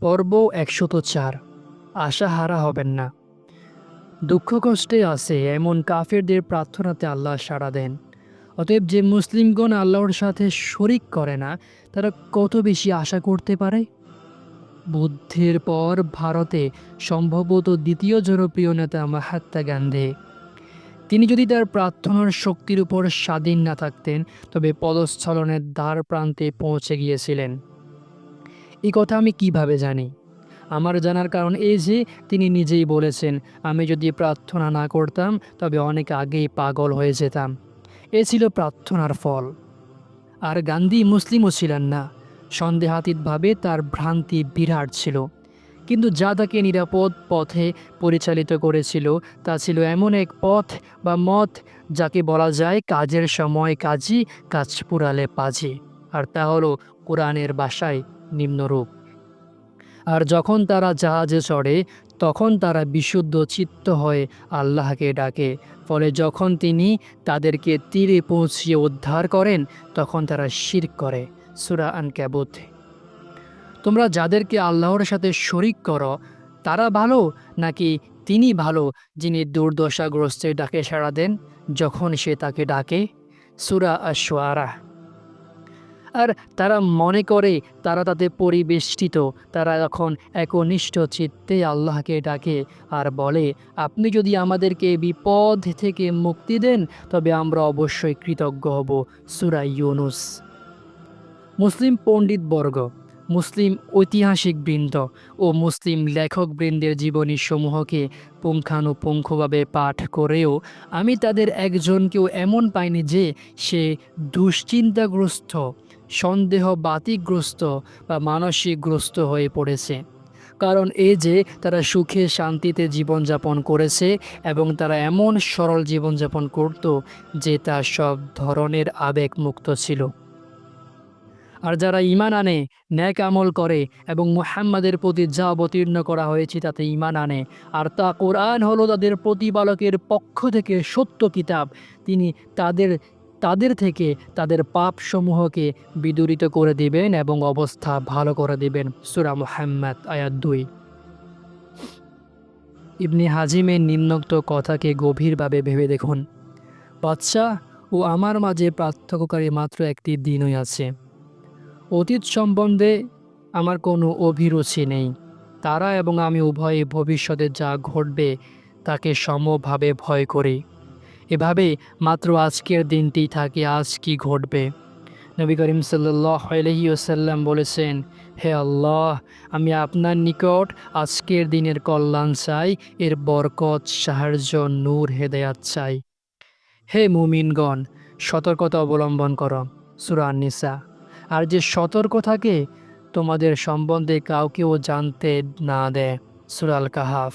পর্ব একশত চার। আশাহারা হবেন না। দুঃখ কষ্টে আছে এমন কাফেরদের প্রার্থনাতে আল্লাহ সাড়া দেন। অতএব যে মুসলিমগণ আল্লাহর সাথে শরিক করে না, তারা কত বেশি আশা করতে পারে? বুদ্ধের পর ভারতে সম্ভবত দ্বিতীয় জনপ্রিয় নেতা মাহাত্মা গান্ধী। তিনি যদি তার প্রার্থনার শক্তির উপর স্বাধীন না থাকতেন, তবে পদস্থলনের দ্বার প্রান্তে পৌঁছে গিয়েছিলেন। এই কথা আমি কীভাবে জানি? আমার জানার কারণ এই যে, তিনি নিজেই বলেছেন, আমি যদি প্রার্থনা না করতাম, তবে অনেক আগেই পাগল হয়ে যেতাম। এ ছিল প্রার্থনার ফল। আর গান্ধী মুসলিমও ছিলেন না। সন্দেহাতীতভাবে তার ভ্রান্তি বিরাট ছিল। কিন্তু যা তাকে নিরাপদ পথে পরিচালিত করেছিল, তা ছিল এমন এক পথ বা মত যাকে বলা যায় কাজের সময় কাজী কাজ পুরালে পাজি। আর তা হলো কোরআনের বাসায় নিম্নরূপ। আর যখন তারা জাহাজে চড়ে, তখন তারা বিশুদ্ধ চিত্ত হয়ে আল্লাহকে ডাকে। ফলে যখন তিনি তাদেরকে তীরে পৌঁছিয়ে উদ্ধার করেন, তখন তারা শির করে। সুরা আন ক্যাবুত তোমরা যাদেরকে আল্লাহর সাথে শরিক করো, তারা ভালো নাকি তিনি ভালো, যিনি দুর্দশাগ্রস্তের ডাকে সাড়া দেন, যখন সে তাকে ডাকে? সুরা আশোয়ারা আর তারা মনে করে তারা তাতে পরিবেষ্টিত। তারা এখন একনিষ্ঠ চিত্তে আল্লাহকে ডাকে আর বলে, আপনি যদি আমাদেরকে বিপদ থেকে মুক্তি দেন, তবে আমরা অবশ্যই কৃতজ্ঞ হব। সুরা ইউনুস। মুসলিম পণ্ডিত বর্গ মুসলিম ঐতিহাসিক বৃন্দ ও মুসলিম লেখক বৃন্দের জীবনী সমূহকে পুঙ্খানুপুঙ্খভাবে পাঠ করেও আমি তাদের একজনকেও এমন পাইনি যে সে দুশ্চিন্তাগ্রস্ত সন্দেহ বাতিগ্রস্ত বা মানসিকগ্রস্ত হয়ে পড়েছে। কারণ এই যে তারা সুখে শান্তিতে জীবনযাপন করেছে এবং তারা এমন সরল জীবনযাপন করত যে তা সব ধরনের আবেগ মুক্ত ছিল। আর যারা ইমান আনে, ন্যাক আমল করে এবং মুহাম্মাদের প্রতি যা অবতীর্ণ করা হয়েছে তাতে ইমান আনে, আর তা কোরআন হলো তাদের প্রতিপালকের পক্ষ থেকে সত্য কিতাব, তিনি তাদের তাদের থেকে তাদের পাপসমূহকে বিদূরিত করে দিবেন এবং অবস্থা ভালো করে দিবেন। সুরা মুহাম্মদ, আয়াত দুই। ইবনি হাজিমের নিম্নোক্ত কথাকে গভীরভাবে ভেবে দেখুন। বাচ্চা ও আমার মাঝে পার্থক্যকারী মাত্র একটি দিনই আছে। অতীত সম্বন্ধে আমার কোনো অভিরুচি নেই। তারা এবং আমি উভয়ে ভবিষ্যতে যা ঘটবে তাকে সমভাবে ভয় করি। এভাবে মাত্র আজকের দিনটি থাকে, আজ কি ঘটবে? নবী করিম সাল্লাসাল্লাম বলেছেন, হে আল্লাহ, আমি আপনার নিকট আজকের দিনের কল্যাণ চাই, এর বরকত, সাহায্য, নূর, হেদায়াত চাই। হে মুমিনগণ, সতর্কতা অবলম্বন করো সুরান নিসা আর যে সতর্ক থাকে, তোমাদের সম্বন্ধে কাউকেও জানতে না দেয় সুরাল কাহাফ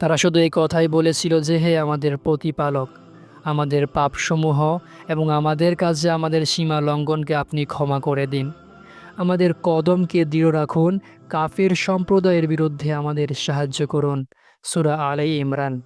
তারা শুধু এই কথাই বলেছিল যে, হে আমাদের প্রতিপালক, আমাদের পাপসমূহ এবং আমাদের কাছে আমাদের সীমা লঙ্ঘনকে আপনি ক্ষমা করে দিন। আমাদের কদমকে দৃঢ় রাখুন, কাফের সম্প্রদায়ের বিরুদ্ধে আমাদের সাহায্য করুন। সুরা আলাই ইমরান।